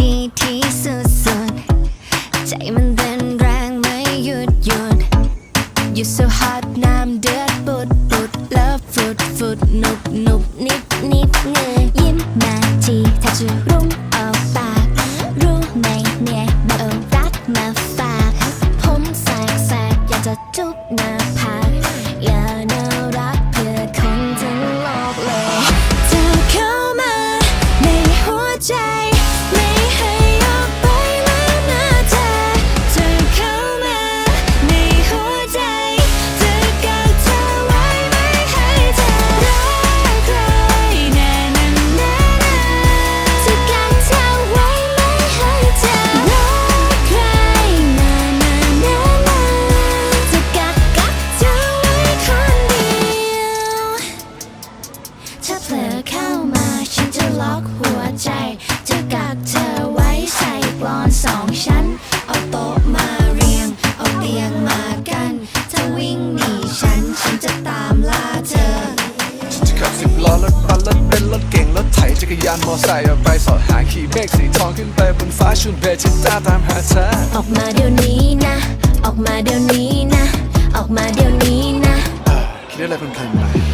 ดีที่สุดสุดใจมันเต้นแรงไม่หยุดหยุด You so hot น้ำเดือดปุดปุด Love ฟุดฟุดนุบนุบนิดนิดเงยยิ้มมาทีถ้าจะรุ้งออกปากรู้ไหมเนี่ยมาเอารักมาฝาก ผมแสกแสกอยากจะจุ๊บหน้าผากอยาก ใจจะกักเธอไว้ใส่กลอนสองชั้น เอาโต๊ะมาเรียง เอาเตียงมากันถ้าวิ่งหนีฉัน ฉันจะตามล่าเธอจะขับสิบล้อรถบัสรถเป็นซ์รถเก่งรถไถจักรยานมอไซค์ออกไปสอดหาขี่เมฆสีทองขึ้นไปบนฟ้าชุนเบจิต้าตามหาเธอออกมาเดี๋ยวนี้นะ ออกมาเดี๋ยวนี้นะ ออกมาเดี๋ยวนี้นะคิดอะไรเพลินๆหน่อย